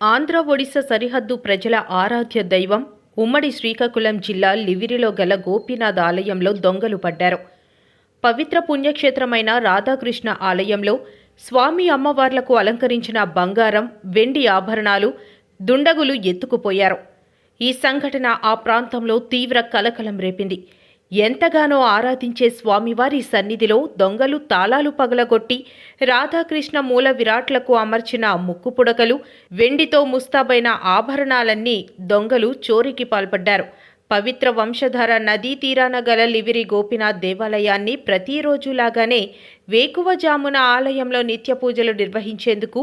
ఆంధ్ర ఒడిశా సరిహద్దు ప్రజల ఆరాధ్య దైవం ఉమ్మడి శ్రీకాకుళం జిల్లా లివిరిలో గల గోపీనాథ్ ఆలయంలో దొంగలు పడ్డారు. పవిత్ర పుణ్యక్షేత్రమైన రాధాకృష్ణ ఆలయంలో స్వామి అమ్మవార్లకు అలంకరించిన బంగారం వెండి ఆభరణాలు దుండగులు ఎత్తుకుపోయారు. ఈ సంఘటన ఆ ప్రాంతంలో తీవ్ర కలకలం రేపింది. ఎంతగానో ఆరాధించే స్వామివారి సన్నిధిలో దొంగలు తాళాలు పగలగొట్టి రాధాకృష్ణ మూల విరాట్లకు అమర్చిన ముక్కు పుడకలు వెండితో ముస్తాబైన ఆభరణాలన్నీ దొంగలు చోరీకి పాల్పడ్డారు. పవిత్ర వంశధార నదీ తీరాన గల లివిరి గోపినాథ్ దేవాలయాన్ని ప్రతిరోజులాగానే వేకువజామున ఆలయంలో నిత్య పూజలు నిర్వహించేందుకు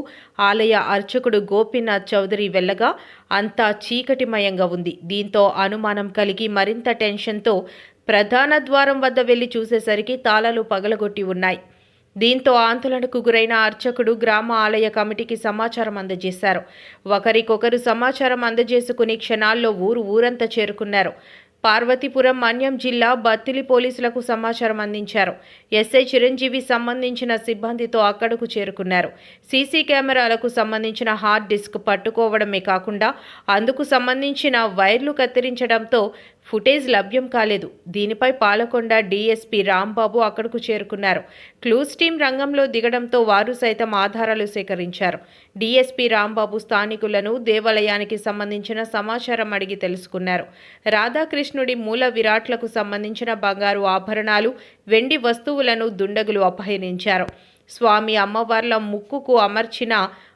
ఆలయ అర్చకుడు గోపీనాథ్ చౌదరి వెళ్ళగా అంతా చీకటిమయంగా ఉంది. దీంతో అనుమానం కలిగి మరింత టెన్షన్తో ప్రధాన ద్వారం వద్ద వెళ్ళి చూసేసరికి తాళాలు పగలగొట్టి ఉన్నాయి. దీంతో ఆందోళనకు గురైన అర్చకుడు గ్రామ ఆలయ కమిటీకి సమాచారం అందజేశారు. ఒకరికొకరు సమాచారం అందజేసుకుని క్షణాల్లో ఊరు ఊరంతా చేరుకున్నారు. పార్వతీపురం మన్యం జిల్లా బత్తిలి పోలీసులకు సమాచారం అందించారు. ఎస్ఐ చిరంజీవి సంబంధించిన సిబ్బందితో అక్కడకు చేరుకున్నారు. సీసీ కెమెరాలకు సంబంధించిన హార్డ్ డిస్క్ పట్టుకోవడమే కాకుండా అందుకు సంబంధించిన వైర్లు కత్తిరించడంతో ఫుటేజ్ లభ్యం కాలేదు. దీనిపై పాలకొండ డీఎస్పీ రాంబాబు అక్కడకు చేరుకున్నారు. క్లూస్ టీం రంగంలో దిగడంతో వారు సైతం ఆధారాలు సేకరించారు. డీఎస్పీ రాంబాబు స్థానికులను దేవాలయానికి సంబంధించిన సమాచారం అడిగి తెలుసుకున్నారు. రాధాకృష్ణుడి మూల విరాట్లకు సంబంధించిన బంగారు ఆభరణాలు వెండి వస్తువులను దుండగులు అపహరించారు. స్వామి అమ్మవార్ల ముక్కుకు అమర్చిన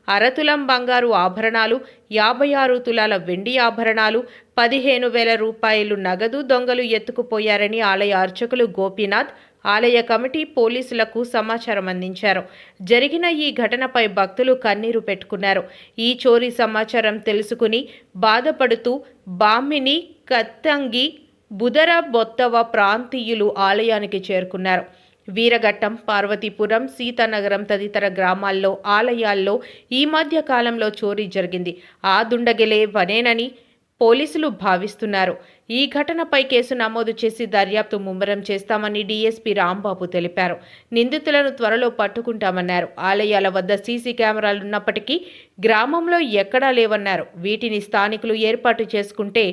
అరతులం బంగారు ఆభరణాలు యాభై ఆరు తులాల వెండి ఆభరణాలు పదిహేను వేల రూపాయలు నగదు దొంగలు ఎత్తుకుపోయారని ఆలయ అర్చకులు గోపీనాథ్ ఆలయ కమిటీ పోలీసులకు సమాచారం అందించారు. జరిగిన ఈ ఘటనపై భక్తులు కన్నీరు పెట్టుకున్నారు. ఈ చోరీ సమాచారం తెలుసుకుని బాధపడుతూ బామ్మిని కత్తంగి బుదర బొత్తవ ప్రాంతీయులు ఆలయానికి చేరుకున్నారు. వీరఘట్టం పార్వతీపురం సీతానగరం తదితర గ్రామాల్లో ఆలయాల్లో ఈ మధ్య కాలంలో చోరీ జరిగింది. ఆ దుండగెలే వనేనని పోలీసులు భావిస్తున్నారు. ఈ ఘటనపై కేసు నమోదు చేసి దర్యాప్తు ముమ్మరం చేస్తామని డీఎస్పీ రాంబాబు తెలిపారు. నిందితులను త్వరలో పట్టుకుంటామన్నారు. ఆలయాల వద్ద సీసీ కెమెరాలున్నప్పటికీ గ్రామంలో ఎక్కడా లేవన్నారు. వీటిని స్థానికులు ఏర్పాటు చేసుకుంటే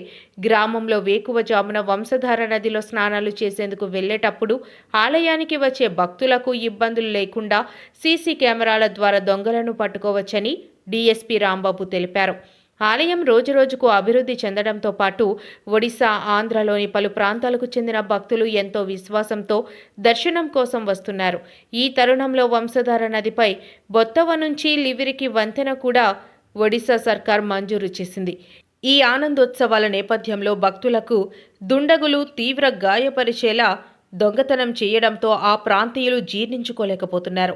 గ్రామంలో వేకువజామున వంశధార నదిలో స్నానాలు చేసేందుకు వెళ్ళేటప్పుడు ఆలయానికి వచ్చే భక్తులకు ఇబ్బందులు లేకుండా సీసీ కెమెరాల ద్వారా దొంగలను పట్టుకోవచ్చని డీఎస్పీ రాంబాబు తెలిపారు. ఆలయం రోజురోజుకు అభివృద్ధి చెందడంతో పాటు ఒడిశా ఆంధ్రలోని పలు ప్రాంతాలకు చెందిన భక్తులు ఎంతో విశ్వాసంతో దర్శనం కోసం వస్తున్నారు. ఈ తరుణంలో వంశధార నదిపై బొత్తవ నుంచి లివిరికి వంతెన కూడా ఒడిశా సర్కార్ మంజూరు చేసింది. ఈ ఆనందోత్సవాల నేపథ్యంలో భక్తులకు దుండగులు తీవ్ర గాయపరిచేలా దొంగతనం చేయడంతో ఆ ప్రాంతీయులు జీర్ణించుకోలేకపోతున్నారు.